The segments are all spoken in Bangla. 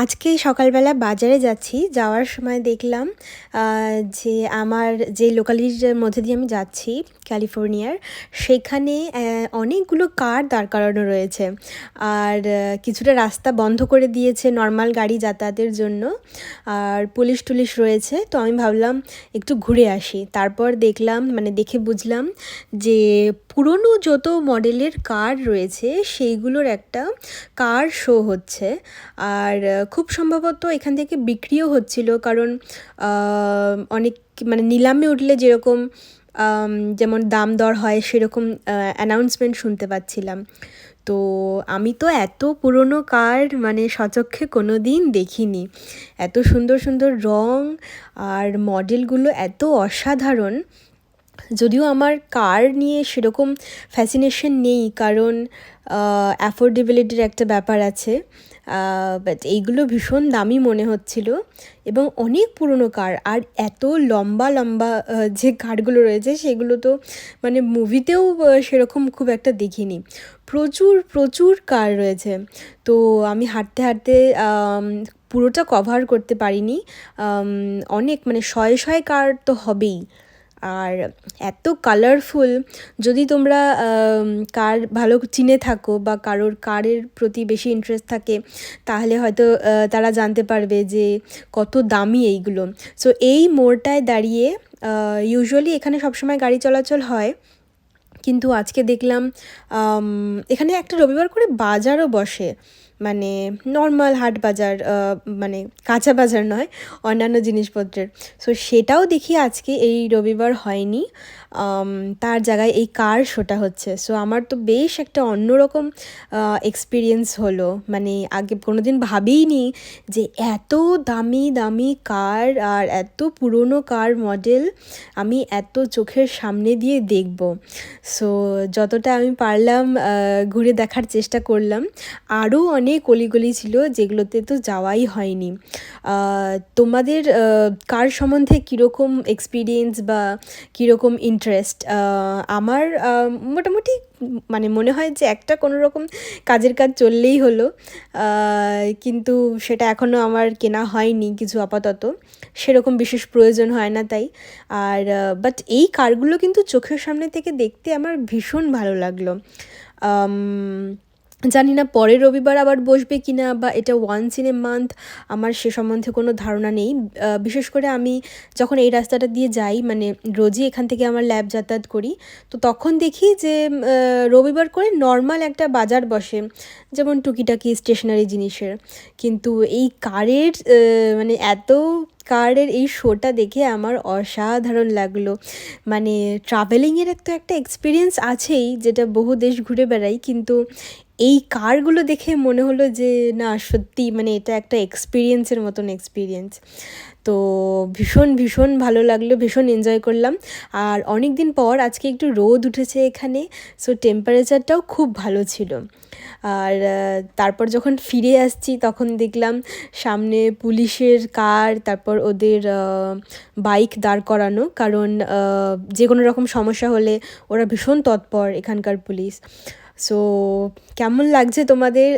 আজকে সকালবেলা বাজারে যাচ্ছি। যাওয়ার সময় দেখলাম যে আমার যে লোকালিটির মধ্যে দিয়ে আমি যাচ্ছি ক্যালিফোর্নিয়ার, সেখানে অনেকগুলো কার দাঁড় করানো রয়েছে। আর কিছুটা রাস্তা বন্ধ করে দিয়েছে নর্মাল গাড়ি যাতায়াতের জন্য। আর পুলিশ টুলিশ রয়েছে, তো আমি ভাবলাম একটু ঘুরে আসি। তারপর দেখলাম মানে দেখে বুঝলাম যে পুরনো যত মডেলের কার রয়েছে, সেইগুলোর একটা কার শো হচ্ছে। আর খুব সম্ভবত এখান থেকে বিক্রিও হচ্ছিল কারণ অনেক মানে নিলামে উঠলে যেরকম যেমন দাম দর হয় সেরকম অ্যানাউন্সমেন্ট শুনতে পাচ্ছিলাম। তো আমি তো এত পুরনো কার মানে সচক্ষে কোনো দিন দেখিনি। এত সুন্দর সুন্দর রং আর মডেলগুলো এত অসাধারণ। যদিও আমার কার নিয়ে সেরকম ফ্যাসিনেশন নেই, কারণ অ্যাফোর্ডেবিলিটির একটা ব্যাপার আছে বাট এইগুলো ভীষণ দামি মনে হচ্ছিল, এবং অনেক পুরনো কার, আর এত লম্বা লম্বা যে কারগুলো রয়েছে সেগুলো তো মানে মুভিতেও সেরকম খুব একটা দেখিনি। প্রচুর প্রচুর কার রয়েছে, তো আমি হাঁটতে হাঁটতে পুরোটা কভার করতে পারিনি অনেক মানে শয়ে শয়ে কার তো হবেই। আর এত কালারফুল যদি তোমরা কার ভালো চিনে থাকো বা কারোর কারের প্রতি বেশি ইন্টারেস্ট থাকে, তাহলে হয়তো তারা জানতে পারবে যে কত দামি এইগুলো। সো এই মোড়টায় দাঁড়িয়ে ইউজুয়ালি এখানে সবসময় গাড়ি চলাচল হয়। কিন্তু আজকে দেখলাম এখানে একটা রবিবার করে বাজারও বসে। মানে নর্মাল হাট বাজার মানে কাঁচা বাজার নয়, অন্যান্য জিনিসপত্রের। সো সেটাও দেখি আজকে এই রবিবার হয়নি। তার জায়গায় এই কার শোটা হচ্ছে। সো আমার তো বেশ একটা অন্যরকম এক্সপিরিয়েন্স হলো। মানে আগে কোনোদিন ভাবিনি যে এত দামি দামি কার আর এত পুরনো কার মডেল আমি এত চোখের সামনে দিয়ে দেখব। সো যতটা আমি পারলাম ঘুরে দেখার চেষ্টা করলাম, আরও অনেক অলিগলি ছিল যেগুলোতে তো যাওয়াই হয়নি। তোমাদের কার সম্বন্ধে কীরকম এক্সপিরিয়েন্স বা কীরকম ইন্টারেস্ট আমার মোটামুটি মানে মনে হয় যে একটা কোনো রকম কাজের কাজ চললেই হলো। কিন্তু সেটা এখনও আমার কেনা হয়নি কিছু আপাতত। সেরকম বিশেষ প্রয়োজন হয় না তাই। আর বাট এই কারগুলো কিন্তু চোখের সামনে থেকে দেখতে আমার ভীষণ ভালো লাগল। জানি না পরের রবিবার আবার বসবে কি না বা এটা ওয়ান্স ইন এ মান্থ আমার সে সম্বন্ধে কোনো ধারণা নেই। বিশেষ করে আমি যখন এই রাস্তাটা দিয়ে যাই মানে রোজই এখান থেকে আমার ল্যাব যাতায়াত করি, তো তখন দেখি যে রবিবার করে নর্মাল একটা বাজার বসে, যেমন টুকিটাকি স্টেশনারি জিনিসের। কিন্তু এই কারের মানে এত কারের এই শোটা দেখে আমার অসাধারণ লাগল। মানে ট্রাভেলিংয়ের তো একটা এক্সপিরিয়েন্স আছেই, যেটা বহু দেশ ঘুরে বেড়াই কিন্তু এই কারগুলো দেখে মনে হলো যে, না, সত্যি মানে এটা একটা এক্সপিরিয়েন্সের মতন এক্সপিরিয়েন্স তো ভীষণ ভীষণ ভালো লাগল, ভীষণ এনজয় করলাম। আর অনেক দিন পর আজকে একটু রোদ উঠেছে এখানে সো টেম্পারেচারটাও খুব ভালো ছিল। আর তারপর যখন ফিরে আসছি, তখন দেখলাম সামনে পুলিশের কার তারপর ওদের বাইক দাঁড় করানো। কারণ যে কোনো রকম সমস্যা হলে ওরা ভীষণ তৎপর এখানকার পুলিশ। সো কেমন লাগছে তোমাদের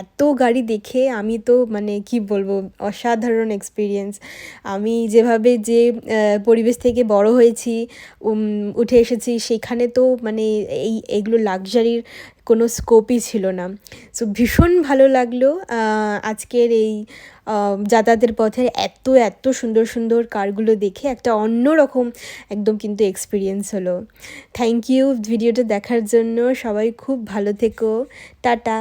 এত গাড়ি দেখে? আমি তো মানে কি বলব, অসাধারণ এক্সপিরিয়েন্স আমি যেভাবে যে পরিবেশ থেকে বড় হয়েছি উঠে এসেছি, সেখানে তো মানে এই এগুলো লাক্সারির কোনো স্কোপই ছিল না। সো ভীষণ ভালো লাগল আজকের এই যাতায়াতের পথে এত এত সুন্দর সুন্দর কারগুলো দেখে একটা অন্যরকম একদম কিন্তু এক্সপিরিয়েন্স হলো। থ্যাংক ইউ ভিডিওটা দেখার জন্য সবাই খুব ভালো থেকো। টাটা।